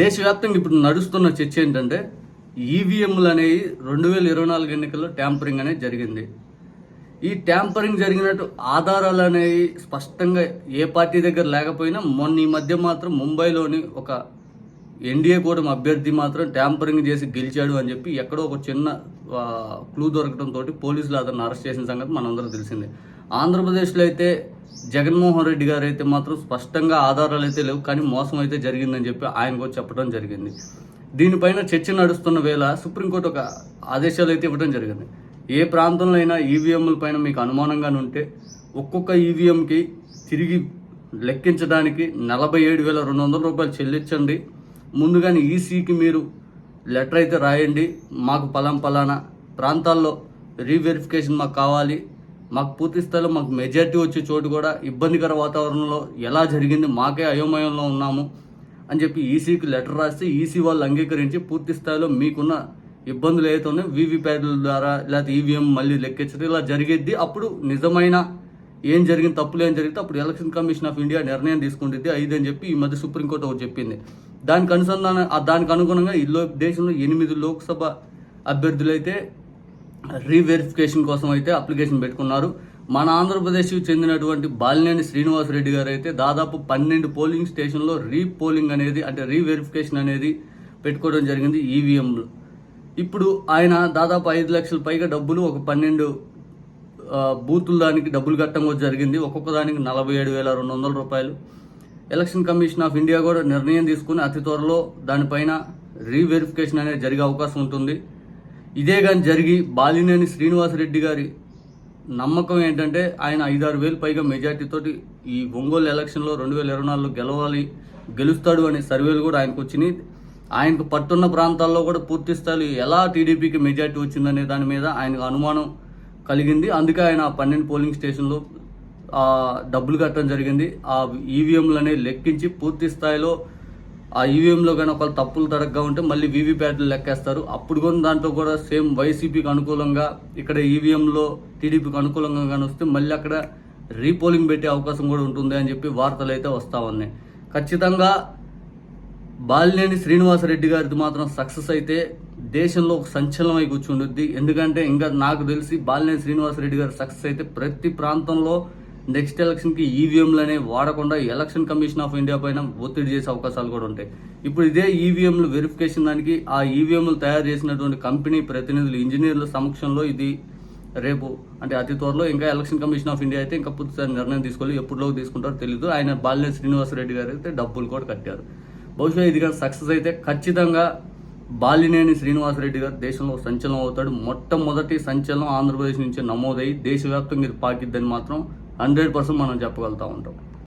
దేశవ్యాప్తంగా ఇప్పుడు నడుస్తున్న చర్చ ఏంటంటే ఈవీఎంలు అనేవి రెండు వేల ఇరవై నాలుగు ఎన్నికల్లో ట్యాంపరింగ్ అనేది జరిగింది. ఈ ట్యాంపరింగ్ జరిగినట్టు ఆధారాలు అనేవి స్పష్టంగా ఏ పార్టీ దగ్గర లేకపోయినా మొన్న ఈ మధ్య మాత్రం ముంబైలోని ఒక ఎన్డీఏ కూటమి అభ్యర్థి మాత్రం ట్యాంపరింగ్ చేసి గెలిచాడు అని చెప్పి ఎక్కడో ఒక చిన్న క్లూ దొరకడంతో పోలీసులు అతను అరెస్ట్ చేసిన సంగతి మనందరం తెలిసిందే. ఆంధ్రప్రదేశ్లో అయితే జగన్మోహన్ రెడ్డి గారు అయితే మాత్రం స్పష్టంగా ఆధారాలు అయితే లేవు కానీ మోసం అయితే జరిగిందని చెప్పి ఆయనకు కూడా చెప్పడం జరిగింది. దీనిపైన చర్చ నడుస్తున్న వేళ సుప్రీంకోర్టు ఒక ఆదేశాలు అయితే ఇవ్వడం జరిగింది. ఏ ప్రాంతంలో అయినా ఈవీఎంల పైన మీకు అనుమానంగానే ఉంటే ఒక్కొక్క ఈవీఎంకి తిరిగి లెక్కించడానికి నలభై ఏడు వేల రెండు వందల రూపాయలు చెల్లించండి. ముందుగానే ఈసీకి మీరు లెటర్ అయితే రాయండి. మాకు పలాం పలానా ప్రాంతాల్లో రీవెరిఫికేషన్ మాకు కావాలి. మాకు పూర్తి స్థాయిలో మాకు మెజార్టీ వచ్చే చోటు కూడా ఇబ్బందికర వాతావరణంలో ఎలా జరిగింది మాకే అయోమయంలో ఉన్నాము అని చెప్పి ఈసీకి లెటర్ రాస్తే ఈసీ వాళ్ళు అంగీకరించి పూర్తి స్థాయిలో మీకున్న ఇబ్బందులు ఏదైతే ఉన్నాయో వీవీప్యాట్ల ద్వారా లేకపోతే ఈవీఎం మళ్ళీ లెక్కించడం ఇలా జరిగేది అప్పుడు నిజమైన ఏం జరిగింది తప్పులు ఏం జరిగితే అప్పుడు ఎలక్షన్ కమిషన్ ఆఫ్ ఇండియా నిర్ణయం తీసుకుంటుంది ఐదు అని చెప్పి ఈ మధ్య సుప్రీంకోర్టు ఒకటి చెప్పింది. దానికి అనుసంధానం దానికి అనుగుణంగా ఈ లో దేశంలో ఎనిమిది లోక్సభ అభ్యర్థులైతే రీవెరిఫికేషన్ కోసం అయితే అప్లికేషన్ పెట్టుకున్నారు. మన ఆంధ్రప్రదేశ్కి చెందినటువంటి బాలినేని శ్రీనివాసరెడ్డి గారు అయితే దాదాపు పన్నెండు పోలింగ్ స్టేషన్లో రీపోలింగ్ అనేది అంటే రీవెరిఫికేషన్ అనేది పెట్టుకోవడం జరిగింది ఈవీఎంలు. ఇప్పుడు ఆయన దాదాపు ఐదు లక్షల పైగా డబ్బులు ఒక పన్నెండు బూతుల దానికి డబ్బులు కట్టడం కూడా జరిగింది. ఒక్కొక్క దానికి నలభై ఏడు వేల రెండు వందల రూపాయలు. ఎలక్షన్ కమిషన్ ఆఫ్ ఇండియా కూడా నిర్ణయం తీసుకుని అతి త్వరలో దానిపైన రీవెరిఫికేషన్ అనేది జరిగే అవకాశం ఉంటుంది. ఇదే కానీ జరిగి బాలినేని శ్రీనివాసరెడ్డి గారి నమ్మకం ఏంటంటే ఆయన ఐదారు వేలు పైగా మెజార్టీతోటి ఈ ఒంగోలు ఎలక్షన్లో రెండు వేల ఇరవై నాలుగులో గెలవాలి గెలుస్తాడు అనే సర్వేలు కూడా ఆయనకు వచ్చినాయి. ఆయనకు పట్టున్న ప్రాంతాల్లో కూడా పూర్తి స్థాయి ఎలా టీడీపీకి మెజార్టీ వచ్చిందనే దాని మీద ఆయనకు అనుమానం కలిగింది. అందుకే ఆయన పన్నెండు పోలింగ్ స్టేషన్లో డబ్బులు కట్టడం జరిగింది. ఆ ఈవీఎంలనే లెక్కించి పూర్తి స్థాయిలో ఆ ఈవీఎంలో కానీ ఒకవేళ తప్పులు తడగ్గా ఉంటే మళ్ళీ వీవీప్యాట్లు లెక్కేస్తారు. అప్పుడు కూడా దాంట్లో కూడా సేమ్ వైసీపీకి అనుకూలంగా ఇక్కడ ఈవీఎంలో టీడీపీకి అనుకూలంగా కానీ వస్తే మళ్ళీ అక్కడ రీపోలింగ్ పెట్టే అవకాశం కూడా ఉంటుంది అని చెప్పి వార్తలు అయితే వస్తూ ఉన్నాయి. ఖచ్చితంగా బాలినేని శ్రీనివాసరెడ్డి గారిది మాత్రం సక్సెస్ అయితే దేశంలో ఒక సంచలనమై కూర్చుండుద్ది. ఎందుకంటే ఇంకా నాకు తెలిసి బాలినేని శ్రీనివాసరెడ్డి గారి సక్సెస్ అయితే ప్రతి ప్రాంతంలో నెక్స్ట్ ఎలక్షన్కి ఈవీఎంలు అనేవి వాడకుండా ఎలక్షన్ కమిషన్ ఆఫ్ ఇండియా పైన ఒత్తిడి చేసే అవకాశాలు కూడా ఉంటాయి. ఇప్పుడు ఇదే ఈవీఎంలు వెరిఫికేషన్ దానికి ఆ ఈవీఎంలు తయారు చేసినటువంటి కంపెనీ ప్రతినిధులు ఇంజనీర్ల సమక్షంలో ఇది రేపు అంటే అతి త్వరలో ఇంకా ఎలక్షన్ కమిషన్ ఆఫ్ ఇండియా అయితే ఇంకా పూర్తిసారి నిర్ణయం తీసుకోవాలి. ఎప్పుడులోకి తీసుకుంటారో తెలియదు ఆయన బాలినేని శ్రీనివాసరెడ్డి గారు అయితే డబ్బులు కూడా కట్టారు. బహుశా ఇది కానీ సక్సెస్ అయితే ఖచ్చితంగా బాలినేని శ్రీనివాసరెడ్డి గారు దేశంలో సంచలనం అవుతాడు. మొట్టమొదటి సంచలనం ఆంధ్రప్రదేశ్ నుంచి నమోదై దేశవ్యాప్తంగా ఇది పాకిద్దని మాత్రం హండ్రెడ్ పర్సెంట్ మనం చెప్పగలుగుతూ ఉంటాం.